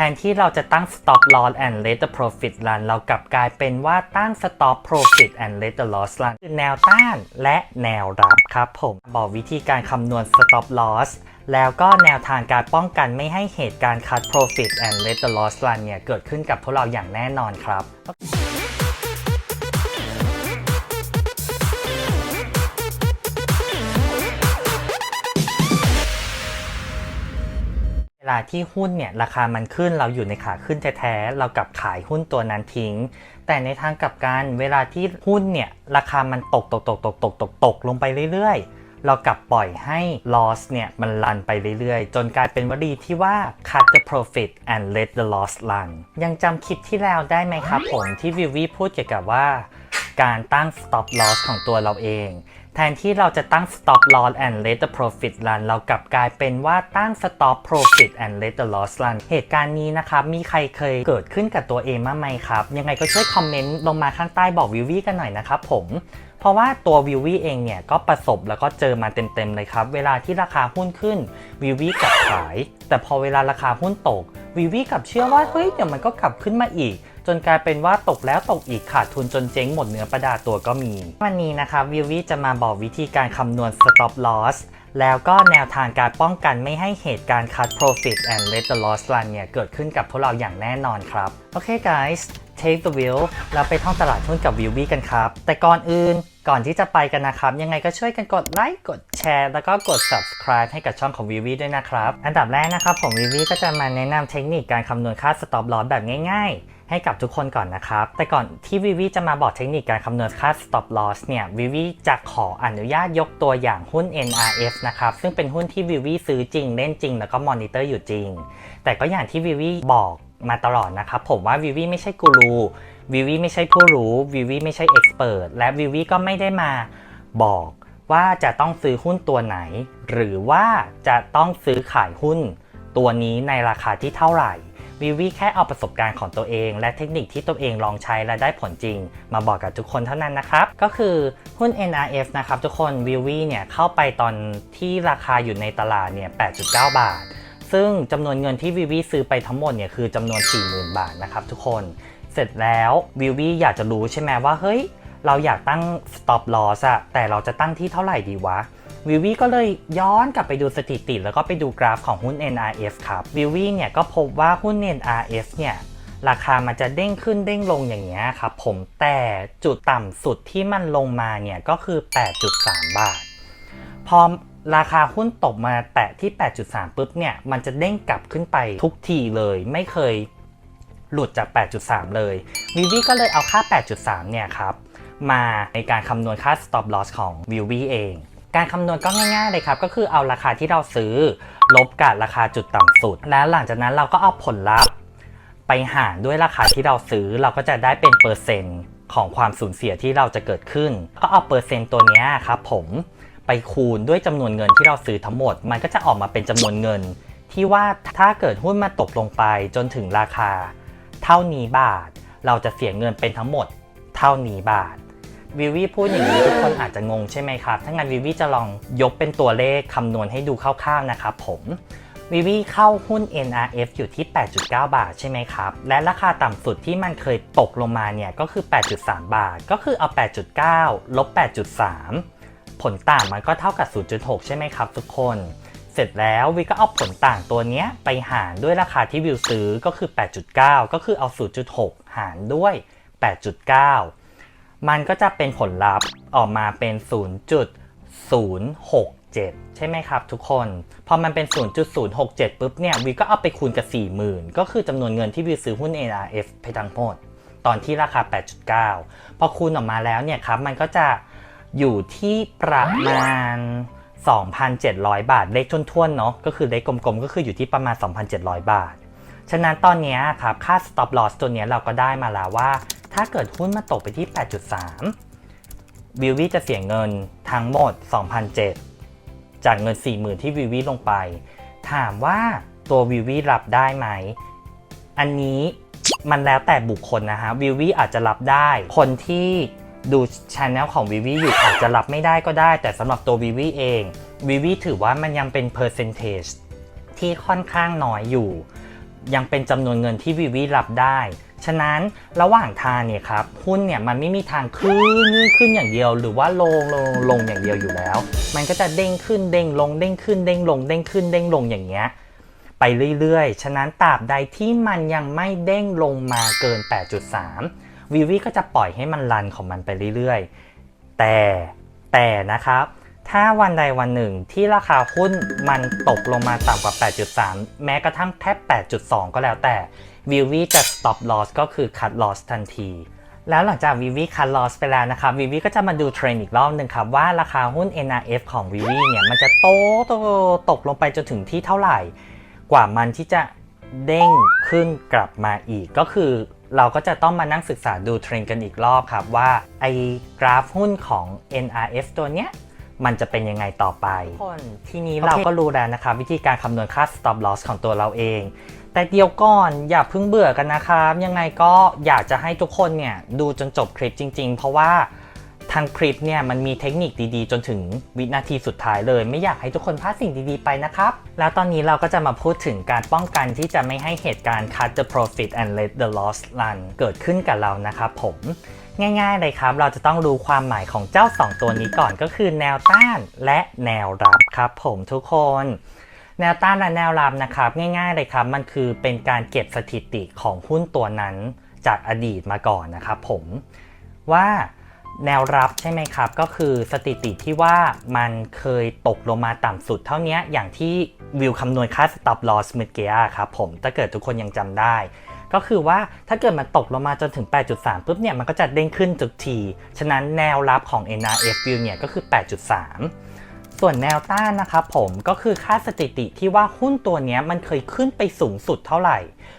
ทนที่เราจะตั้ง stop loss and let the profit run เรากลับกลายเป็นว่าตั้ง stop profit and let the loss run คือแนวต้านและแนวรับครับผม บอกวิธีการคำนวณ stop loss แล้วก็แนวทางการป้องกันไม่ให้เหตุการณ์ cut profit and let the loss run เนี่ยเกิดขึ้นกับพวกเราอย่างแน่นอนครับ ลาที่หุ้นเนี่ยราคามันขึ้นเราอยู่ในขาขึ้นแท้ๆเรากลับขายหุ้นตัวนั้นทิ้ง แต่ในทางกลับกันเวลาที่หุ้นเนี่ยราคามันตกตกตกตกตกตกตกลงไปเรื่อยๆ เรากลับปล่อยให้ loss เนี่ยมันรันไปเรื่อยๆ จนกลายเป็นวลีที่ว่า cut the profit and let the loss run ยังจำคลิปที่แล้วได้ไหมครับผมที่วิววีพูดเกี่ยวกับว่า การตั้ง stop loss ของตัวเราเอง แทนที่เราจะตั้ง stop loss and let the profit run เรากลับกลายเป็นว่าตั้ง stop profit and let the loss run เหตุการณ์นี้นะครับ มีใครเคยเกิดขึ้นกับตัวเองบ้างไหมครับ ยังไงก็ช่วยคอมเมนต์ลงมาข้างใต้บอกวิววี่กันหน่อยนะครับผมเพราะว่าตัววิววี่เองเนี่ยก็ประสบแล้วก็เจอมาเต็มๆเลยครับ เวลาที่ราคาหุ้นขึ้นวิววี่กลับขาย แต่พอเวลาราคาหุ้นตกวิววี่กลับเชื่อว่าเฮ้ยเดี๋ยวมันก็กลับขึ้นมาอีก จนกลายเป็นว่าตกแล้วตกอีกขาดทุนจนเจ๊งหมดเนื้อประดาตัวก็มี วันนี้นะคะวิววี่จะมาบอกวิธีการคำนวณ stop loss แล้วก็แนวทางการป้องกันไม่ให้เหตุการณ์ cut profit and let the loss run เนี่ย เกิดขึ้นกับพวกเราอย่างแน่นอนครับ โอเค guys take the wheel เราไปท่องตลาดหุ้นกับวิววี่กันครับ แต่ก่อนอื่น ก่อนที่จะไปกันนะครับ ยังไงก็ช่วยกันกดไลค์กดแชร์แล้วก็กด subscribe ให้กับช่องของวิววี่ด้วยนะครับ อันดับแรกนะครับผมวิววี่ก็จะมาแนะนำเทคนิคการคำนวณค่า stop loss แบบง่ายๆให้กับทุกคนก่อนนะครับ แต่ก่อนที่วิวีจะมาบอกเทคนิคการคำนวณค่า stop loss เนี่ยวิวีจะขออนุญาตยกตัวอย่างหุ้น NRF นะครับ ซึ่งเป็นหุ้นที่วิวีซื้อจริง เล่นจริง แล้วก็มอนิเตอร์อยู่จริง แต่ก็อย่างที่วิวีบอกมาตลอดนะครับ ผมว่าวิวีไม่ใช่กูรู วิวีไม่ใช่ผู้รู้วิวีไม่ใช่เอ็กซ์เพรสและวิวีก็ไม่ได้มาบอกว่าจะต้องซื้อหุ้นตัวไหน หรือว่าจะต้องซื้อขายหุ้นตัวนี้ในราคาที่เท่าไหร่วิวีแค่เอาประสบการณ์ของตัวเอง และเทคนิคที่ตัวเองลองใช้และได้ผลจริง มาบอกกับทุกคนเท่านั้นนะครับ ก็คือหุ้น NRF นะครับทุกคนวิวีเนี่ยเข้าไปตอนที่ราคาอยู่ในตลาดเนี่ย 8.9 บาท ซึ่งจำนวนเงินที่วิวีซื้อไปทั้งหมดเนี่ยคือจำนวน 40,000 บาทนะครับทุกคน เสร็จแล้ววิวีอยากจะรู้ใช่ไหมว่าเฮ้ย เราอยากตั้ง stop loss อะแต่เราจะตั้งที่เท่าไหร่ดีวะวิววี่ก็เลยย้อนกลับไปดูสถิติ แล้วก็ไปดูกราฟของหุ้น NRF ครับวิววี่เนี่ยก็พบว่าหุ้น NRF เนี่ยราคามันจะเด้งขึ้นเด้งลงอย่างเงี้ยครับผมแต่จุดต่ำสุดที่มันลงมาเนี่ยก็คือ 8.3 บาท พอราคาหุ้นตกมาแตะที่ 8.3 ปุ๊บเนี่ยมันจะเด้งกลับขึ้นไปทุกทีเลยไม่เคย หลุดจาก 8.3 เลยวิววี่ก็เลยเอาค่า 8.3 เนี่ยครับ มาในการคำนวณค่า stop loss ของวิววี่เอง การคำนวณก็ง่ายๆเลยครับ ก็คือเอาราคาที่เราซื้อ ลบกับราคาจุดต่ำสุด แล้วหลังจากนั้นเราก็เอาผลลัพธ์ ไปหารด้วยราคาที่เราซื้อเราก็จะได้เป็นเปอร์เซ็นต์ของความสูญเสียที่เราจะเกิดขึ้น ก็เอาเปอร์เซ็นต์ตัวเนี้ยครับผมไปคูณด้วยจำนวนเงินที่เราซื้อทั้งหมด มันก็จะออกมาเป็นจำนวนเงิน ที่ว่าถ้าเกิดหุ้นมาตกลงไปจนถึงราคา ท่านี้บาท เราจะเสียเงินเป็นทั้งหมดเท่านี้บาทวิววี่พูดอย่างนี้ทุกคนอาจจะงงใช่ไหมครับ ถ้างั้นวิววี่จะลองยกเป็นตัวเลขคำนวณให้ดูคร่าวๆนะครับผมวิววี่เข้าหุ้น NRF อยู่ที่ 8.9 บาทใช่ไหมครับ และราคาต่ำสุดที่มันเคยตกลงมาเนี่ยก็คือ 8.3 บาท ก็คือเอา 8.9 ลบ 8.3 ผลต่างมันก็เท่ากับ 0.6 ใช่ไหมครับทุกคน เสร็จแล้ววิวก็เอาผลต่างตัวนี้ไปหารด้วยราคาที่วิวซื้อก็คือ 8.9 ก็คือเอา 0.6 หารด้วย 8.9 มันก็จะเป็นผลลัพธ์ออกมาเป็น 0.067 ใช่ไหมครับทุกคน พอมันเป็น 0.067 ปุ๊บเนี่ยวิวก็เอาไปคูณกับ 40,000 ก็คือจำนวนเงินที่วิวซื้อหุ้น NRF ไปทั้งหมดตอนที่ราคา 8.9 พอคูณออกมาแล้วเนี่ยครับมันก็จะอยู่ที่ประมาณ 2,700 บาท เลขท้วนๆเนาะก็คือเลขกลมๆ ก็คืออยู่ที่ประมาณ 2,700 บาท ฉะนั้นตอนนี้ครับค่า stop loss ตัวนี้เราก็ได้มาแล้วว่า ถ้าเกิดหุ้นมาตกไปที่ 8.3 วิววี่จะเสียเงินทั้งหมด 2,007จากเงิน 40,000 ที่วิววี่ลงไป ถามว่าตัววิววี่รับได้ไหม อันนี้มันแล้วแต่บุคคลนะฮะวิววี่อาจจะรับได้ คนที่ ดูช anel ของวิวี่อยู่อาจจะรับไม่ได้ก็ได้ แต่สำหรับตัววิวี่เองวิวี่ถือว่ามันยังเป็น percentage ที่ค่อนข้างน้อยอยู่ ยังเป็นจำนวนเงินที่วิวีรับได้ ฉะนั้นระหว่างทางเนี่ยครับหุ้นเนี่ยมันไม่มีทางขึ้นขึ้นอย่างเดียว หรือว่าลงลงลงอย่างเดียวอยู่แล้ว มันก็จะเด้งขึ้นเด้งลงเด้งขึ้นเด้งลงเด้งขึ้นเด้งลงอย่างเงี้ยไปเรื่อยๆ ฉะนั้นตราบใดที่มันยังไม่เด้งลงมาเกิน 8.3 วีวีก็จะปล่อยให้มันรันของมันไปเรื่อยๆ แต่แต่นะครับ ถ้าวันใดวันหนึ่งที่ราคาหุ้นมันตกลงมาต่ำกว่า 8.3 แม้กระทั่งแทบ 8.2 ก็แล้วแต่วิวีจะ stop loss ก็คือ cut loss ทันที แล้วหลังจากวิวี cut loss ไปแล้วนะครับวิวีก็จะมาดูเทรนอีกรอบหนึ่งครับว่าราคาหุ้น NRF ของวิวีเนี่ยมันจะโตโตตกลงไปจนถึงที่เท่าไหร่ กว่ามันที่จะเด้งขึ้นกลับมาอีกก็คือ เราก็จะต้องมานั่งศึกษาดูเทรนด์กันอีกรอบครับว่าไอ้กราฟหุ้นของ NRF ตัวเนี้ยมันจะเป็นยังไงต่อไปคนทีนี้เราก็รู้แล้วนะครับ วิธีการคำนวณค่า stop loss ของตัวเราเอง แต่เดี๋ยวก่อนอย่าเพิ่งเบื่อกันนะครับ ยังไงก็อยากจะให้ทุกคนเนี่ยดูจนจบคลิปจริง ๆ เพราะว่า ทางคลิปเนี่ยมันมีเทคนิคดีๆ จนถึงวินาทีสุดท้ายเลย ไม่อยากให้ทุกคนพลาดสิ่งดีๆไปนะครับ แล้วตอนนี้เราก็จะมาพูดถึงการป้องกันที่จะไม่ให้เหตุการณ์ cut the profit and let the loss run เกิดขึ้นกับเรานะครับผมง่ายๆเลยครับ เราจะต้องรู้ความหมายของเจ้า 2 ตัวนี้ก่อนก็คือแนวต้านและแนวรับครับผมทุกคน แนวต้านและแนวรับนะครับง่ายๆเลยครับ มันคือเป็นการเก็บสถิติของหุ้นตัวนั้นจากอดีตมาก่อนนะครับผมว่า แนวรับใช่ไหมครับ ก็คือสถิติที่ว่ามันเคยตกลงมาต่ำสุดเท่านี้อย่างที่วิวคำนวณค่า stop loss เมื่อกี้ครับผมถ้าเกิดทุกคนยังจำได้ ก็คือว่าถ้าเกิดมันตกลงมาจนถึง 8.3ปุ๊บเนี่ยมันก็จะเด้งขึ้นทุกที ฉะนั้นแนวรับของ NRF view เนี่ยก็คือ 8.3 ส่วนแนวต้านนะครับผมก็คือค่าสถิติที่ว่าหุ้นตัวนี้มันเคยขึ้นไปสูงสุดเท่าไหร่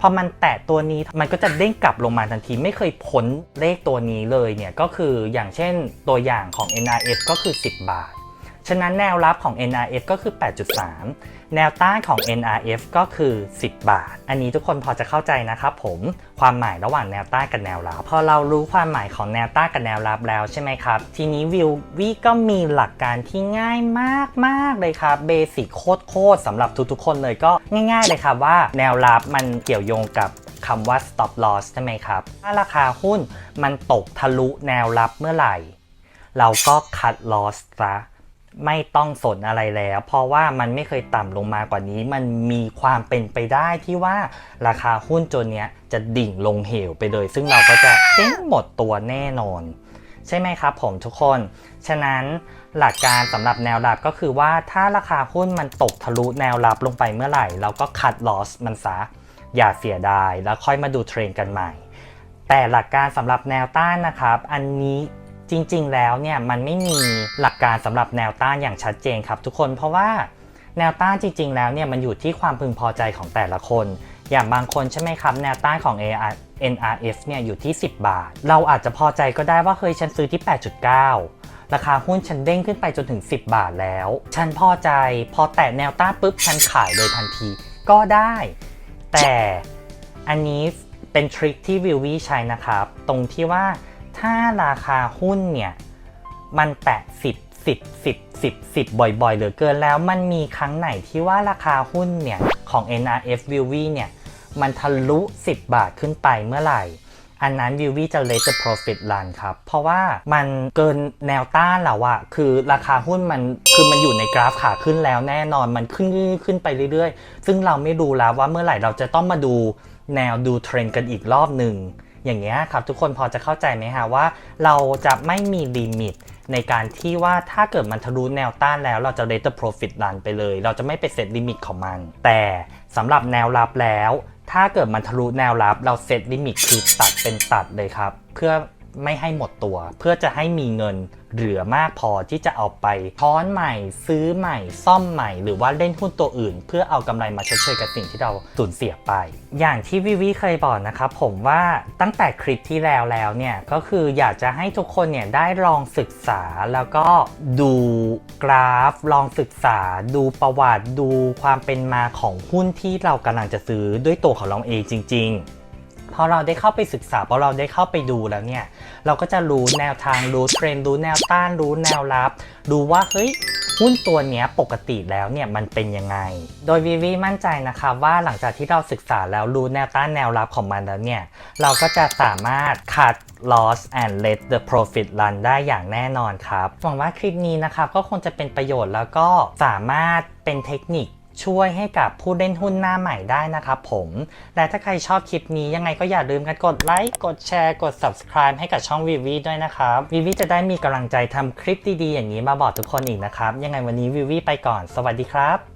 พอมันแตะตัวนี้มันก็จะเด้งกลับลงมาทันทีไม่เคยพ้นเลขตัวนี้เลยเนี่ยก็คืออย่างเช่นตัวอย่างของ NRF ก็คือ 10 บาท ฉะนั้นแนวรับของ NRF ก็คือ 8.3 แนวต้านของ NRF ก็คือ 10 บาท อันนี้ทุกคนพอจะเข้าใจนะครับผม ความหมายระหว่างแนวต้านกับแนวรับ พอเรารู้ความหมายของแนวต้านกับแนวรับแล้วใช่ไหมครับ ทีนี้วิววิก็มีหลักการที่ง่ายมากๆเลยครับ เบสิกโคตรๆสำหรับทุกๆ คนเลยก็ง่าย ๆ เลยครับว่าแนวรับมันเกี่ยวโยงกับคำว่า stop loss ใช่ไหมครับ ถ้าราคาหุ้นมันตกทะลุแนวรับเมื่อไหร่ เราก็ cut loss ซะ ไม่ต้องสนอะไรแล้ว เพราะว่ามันไม่เคยต่ำลงมากว่านี้ มันมีความเป็นไปได้ที่ว่าราคาหุ้นตัวเนี้ยจะดิ่งลงเหวไปเลย ซึ่งเราก็จะเจ๊งหมดตัวแน่นอน ใช่ไหมครับผมทุกคน ฉะนั้นหลักการสำหรับแนวรับก็คือว่าถ้าราคาหุ้นมันตกทะลุแนวรับลงไปเมื่อไหร่ เราก็ cut loss มันซะอย่าเสียดายแล้วค่อยมาดูเทรนด์กันใหม่ แต่หลักการสำหรับแนวต้านนะครับ อันนี้ จริงๆ แล้วเนี่ยมันไม่มีหลักการสำหรับแนวต้านอย่างชัดเจนครับทุกคนเพราะว่าแนวต้านจริง ๆ แล้วเนี่ยมันอยู่ที่ความพึงพอใจของแต่ละคน อย่างบางคนใช่ไหมครับแนวต้านของ AR NRF เนี่ยอยู่ที่ 10 บาท เราอาจจะพอใจก็ได้ว่าเคยฉันซื้อที่ 8.9 ราคาหุ้นฉันเด้งขึ้นไปจนถึง 10 บาทแล้ว ฉันพอใจพอแตะแนวต้านปุ๊บฉันขายเลยทันทีก็ได้ แต่อันนี้เป็นทริคที่วิววี่ใช้นะครับ ตรงที่ว่า ถ้าราคาหุ้นเนี่ยมันแตะ 10 10 10 10 10 บ่อยๆเหลือเกินแล้วมันมีครั้งไหนที่ว่าราคาหุ้นเนี่ยของ NRF v i e w เนี่ยมันทะลุ 10 บาทขึ้นไปเมื่อไหร่ อันนั้น v i w จะ let the profit run ครับ เพราะว่ามันเกินแนวต้านแล้วอะคือราคาหุ้นมันคือมันอยู่ในกราฟขาขึ้นแล้วแน่นอนมันขึ้นขึ้นไปเรื่อยๆ ซึ่งเราไม่รู้แล้วว่าเมื่อไหร่เราจะต้องมาดูแนวดูเทรนด์กันอีกรอบหนึ่ง อย่างเงี้ยครับทุกคนพอจะเข้าใจไหมฮะว่า เราจะไม่มีลิมิตในการที่ว่าถ้าเกิดมันทะลุแนวต้านแล้วเราจะ let the profit run ไปเลย เราจะไม่ไปเซตลิมิตของมัน แต่สำหรับแนวรับแล้ว ถ้าเกิดมันทะลุแนวรับเราเซตลิมิตคือตัดเป็นตัดเลยครับ เพื่อ ไม่ให้หมดตัว เพื่อจะให้มีเงินเหลือมากพอที่จะเอาไปช้อนใหม่ ซื้อใหม่ ซ่อมใหม่ หรือว่าเล่นหุ้นตัวอื่น เพื่อเอากำไรมาชดเชยกับสิ่งที่เราสูญเสียไป อย่างที่วิวีเคยบอกนะครับผมว่าตั้งแต่คลิปที่แล้วแล้วเนี่ยก็คืออยากจะให้ทุกคนเนี่ยได้ลองศึกษาแล้วก็ดูกราฟ ลองศึกษา ดูประวัติดูความเป็นมาของหุ้นที่เรากำลังจะซื้อด้วยตัวของเราเองจริง ๆ พอเราได้เข้าไปศึกษาพอเราได้เข้าไปดูแล้วเนี่ย เราก็จะรู้แนวทางรู้เทรนด์รู้แนวต้านรู้แนวรับรู้ว่าเฮ้ยหุ้นตัวนี้ปกติแล้วเนี่ยมันเป็นยังไง โดยวิวีมั่นใจนะครับว่าหลังจากที่เราศึกษาแล้วรู้แนวต้านแนวรับของมันแล้วเนี่ย เราก็จะสามารถ cut loss and let the profit run ได้อย่างแน่นอนครับ หวังว่าคลิปนี้นะครับก็คงจะเป็นประโยชน์แล้วก็สามารถเป็นเทคนิค ช่วยให้กับผู้เล่นหุ้นหน้าใหม่ได้นะครับผม และถ้าใครชอบคลิปนี้ยังไงก็อย่าลืมกันกดไลค์ กดแชร์ กด subscribe ให้กับช่องวิวีด้วยนะครับวิวีจะได้มีกำลังใจทำคลิปดีๆอย่างนี้มาบอกทุกคนอีกนะครับ ยังไงวันนี้วิวีไปก่อน สวัสดีครับ